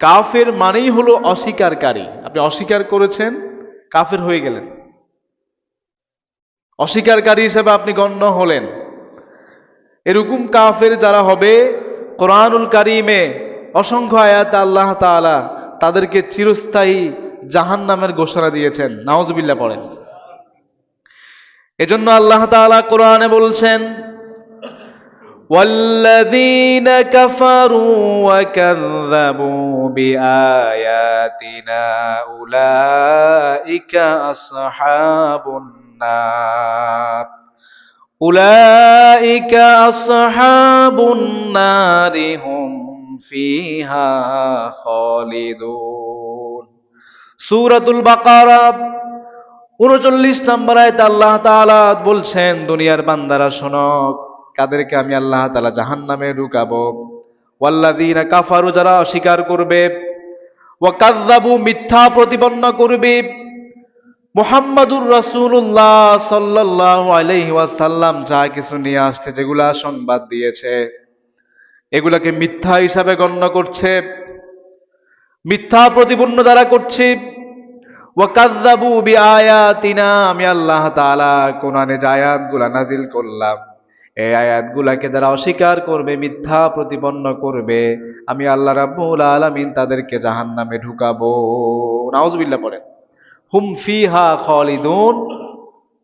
কাফের মানেই হলো অস্বীকারী। আপনি অস্বীকার করেছেন, কাফের হয়ে গেলেন। অস্বীকারী হিসেবে আপনি গণ্য হলেন। এরকম কাফের যারা হবে, কোরআনুল কারিমে অসংখ্য আয়াত আল্লাহ তাআলা তাদেরকে চিরস্থায়ী জাহান নামের ঘোষণা দিয়েছেন। নাওজবিল্লা পড়েন। এজন্য আল্লাহ তাআলা কোরআনে বলছেন والذين كفروا وكذبوا بآياتنا أولئك أصحاب النار أولئك أصحاب النار هم فيها خالدون সূরাতুল বাকারা উনচল্লিশ নম্বর আয়তে আল্লাহ তাআলা বলছেন দুনিয়ার বান্দারা শোনক কাদেরকে আমি আল্লাহ তাআলা জাহান্নামে ঢুকাবো। ওয়াল্লাযীনা কাফারু, যারা অস্বীকার করবে ওয়াকাযযাবু মিথ্যা প্রতিপন্ন করবে। মোহাম্মদুর রাসূলুল্লাহ সাল্লাল্লাহু আলাইহি ওয়াসাল্লাম যা কিছু নিয়ে আসছে, যেগুলা সংবাদ দিয়েছে, এগুলাকে মিথ্যা হিসাবে গণ্য করছে। মিথ্যা প্রতিপন্ন যারা করছে ওয়াকাজাবু বি আয়াতিনা আমি আল্লাহ কোরআনে যে আয়াতগুলা নাজিল করলাম। এই আয়াতগুলাকে যারা অস্বীকার করবে, মিথ্যা প্রতিপন্ন করবে, আমি আল্লাহ রাব্বুল আলামিন তাদেরকে জাহান্নামে ঢুকাবো। নাউজুবিল্লাহ পড়েন। হুম ফিহা খালিদুন।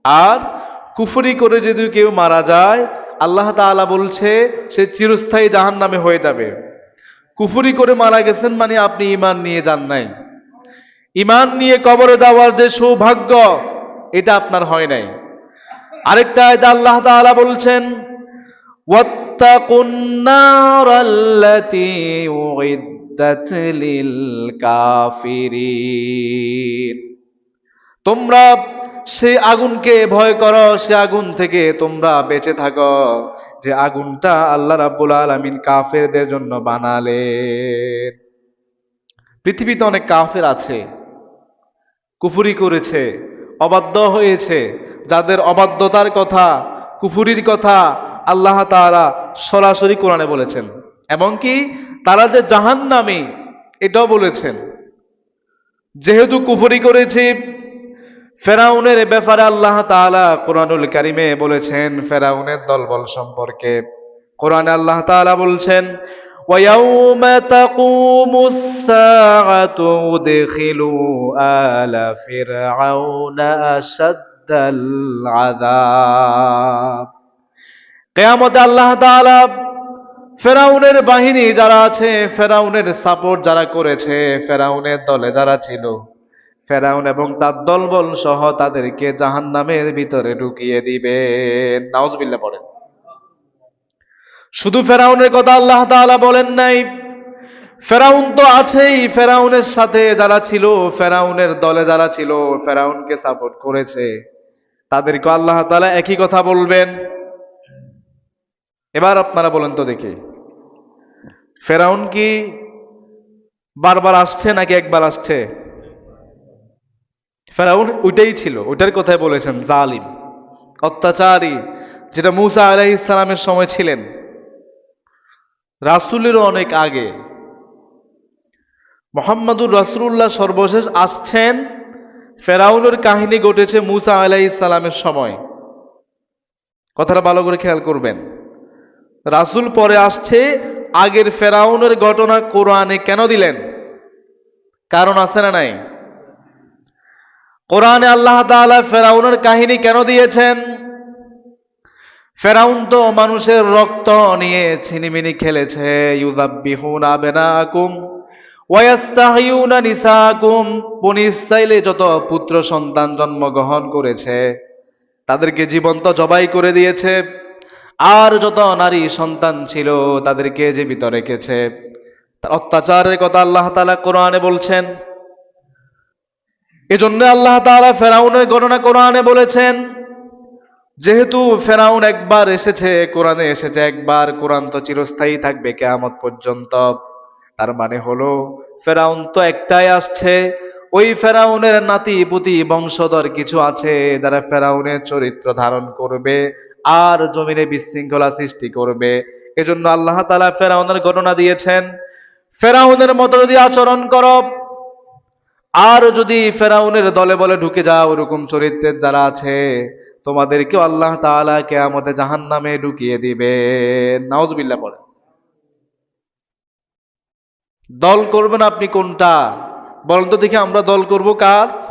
আর কুফরি করে যদি কেউ মারা যায়, আল্লাহ তাআলা বলছে, সে চিরস্থায়ী জাহান্নামে হয়ে যাবে। কুফুরি করে মারা গেছেন মানে আপনি ইমান নিয়ে যান নাই। ইমান নিয়ে কবরে দেওয়ার যে সৌভাগ্য, এটা আপনার হয় নাই। আরেকটা আয়াত আল্লাহ তাআলা বলছেন তোমরা সে আগুনকে ভয় করো, সে আগুন থেকে তোমরা বেঁচে থাকো, যে আগুনটা আল্লাহ রাব্বুল আলামিন কাফেরদের জন্য বানালেন। পৃথিবীতে অনেক কাফের আছে, কুফুরি করেছে, অবাধ্য হয়েছে যাদের অবাধ্যতার কথা কুফুরির কথা আল্লাহ তাআলা সরাসরি কোরআনে বলেছেন এবং কি তারা যে জাহান্নামী এটাও বলেছেন যেহেতু কুফরি করেছে ফেরাউনের ব্যাপারে আল্লাহ তাআলা কোরআনুল কারিমে বলেছেন ফেরাউনের দলবল সম্পর্কে কোরআনে আল্লাহ তাআলা বলছেন ويوم تقوم الساعة ادخلوا آل فرعون أشد বাদাল আল্লাহ ফেরাউনের বাহিনী যারা আছে, ফেরাউনের সাপোর্ট যারা করেছে, ফেরাউনের দলে যারা ছিল, ফেরাউন এবং তার দলবল সহ তাদেরকে জাহান নামের ভিতরে ঢুকিয়ে দিবে। নাউজবিল্লা পড়েন। শুধু ফেরাউনের কথা আল্লাহ তালা বলেন নাই। ফেরাউন তো আছেই, ফেরাউনের সাথে যারা ছিল, ফেরাউনের দলে যারা ছিল, ফেরাউনকে সাপোর্ট করেছে। তাদেরকে আল্লাহ তাআলা একই কথা বলবেন। এবার আপনারা বলেন তো দেখি, ফেরাউন কি বারবার আসছে নাকি একবার আসছে? ফেরাউন ওইটাই ছিল, ওইটার কথাই বলেছেন, জালিম, অত্যাচারী, যেটা মুসা আলাহ ইসলামের সময় ছিলেন। রাসুলেরও অনেক আগে। মোহাম্মদুর রাসুল্লাহ সর্বশেষ আসছেন ফেরাউনের কাহিনী ঘটেছে মুসা আলাহ ইসলামের সময়। কথাটা ভালো করে খেয়াল করবেন। রাসুল পরে আসছে, আগের ফেরাউনের ঘটনা কোরআনে কেন দিলেন? কারণ আছে না নাই? কোরআনে আল্লাহ ফেরাউনের কাহিনী কেন দিয়েছেন? ফেরাউন তো মানুষের রক্ত নিয়ে ছিনিমিনি খেলেছে। ইউদাব্বিহুনা আবেনাকুম। ওয়াস্তাহিউনা নিসাকুম, বনি ইসরাইলে যত পুত্র সন্তান জন্মগ্রহণ করেছে, তাদেরকে জীবন্ত জবাই করে দিয়েছে। আর যত নারী সন্তান ছিল, তাদেরকে জীবিত রেখেছে। অত্যাচারের কথা আল্লাহ তাআলা কোরআনে বলছেন। এজন্য আল্লাহ তাআলা ফেরাউনের গণনা কোরআনে বলেছেন, যেহেতু ফেরাউন একবার এসেছে, কোরআনে এসেছে, একবার কোরআন তো চিরস্থায়ী থাকবে কেয়ামত পর্যন্ত। তার মানে হলো, ফেরাউন তো একটাই আসছে। ওই ফেরাউনের নাতি পুতি বংশধর কিছু আছে যারা ফেরাউনের চরিত্র ধারণ করবে আর জমিনে বিশৃঙ্খলা সৃষ্টি করবে। এজন্য আল্লাহ তালা ফেরাউনের ঘটনা দিয়েছেন, ফেরাউনের মতো যদি আচরণ করো, আর যদি ফেরাউনের দলে বলে ঢুকে যাও ওরকম চরিত্রের যারা আছে, তোমাদেরকেও আল্লাহ তাআলা জাহান জাহান্নামে ঢুকিয়ে দিবে নাউজবিল্লাহ পড়ে দল করবেন আপনি কোনটা? বলতো দেখি আমরা দল করব কার?